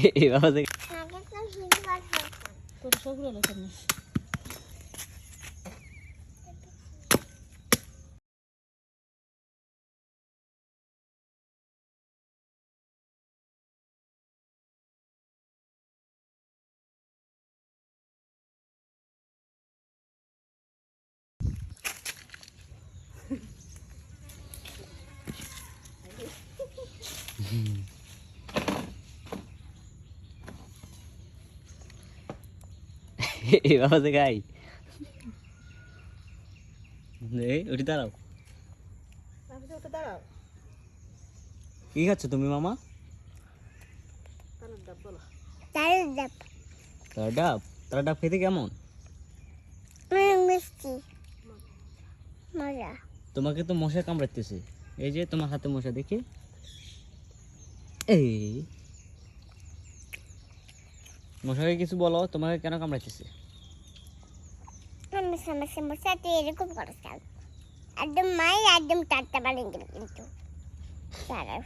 এই বাবা দেখ তোর সবগুলো লেখা নেই এই দেখাই ওটি দাঁড়াও। কি খাচ্ছ তুমি মামা? তাহলে ডাব বলো। তারা ডাব। তারা ডাব? খেতে কেমন? মিষ্টি। মজা। তোমাকে তো মশা কামড়াতেছে এই যে তোমার হাতে মশা দেখি। এই। মশাকে কিছু বলো তোমাকে কেন কামড়াইতেছে? সমস্যা মশা তুই এরকম কেন একদম মায়ের একদম টাটটা বানিয়ে কিন্তু সারা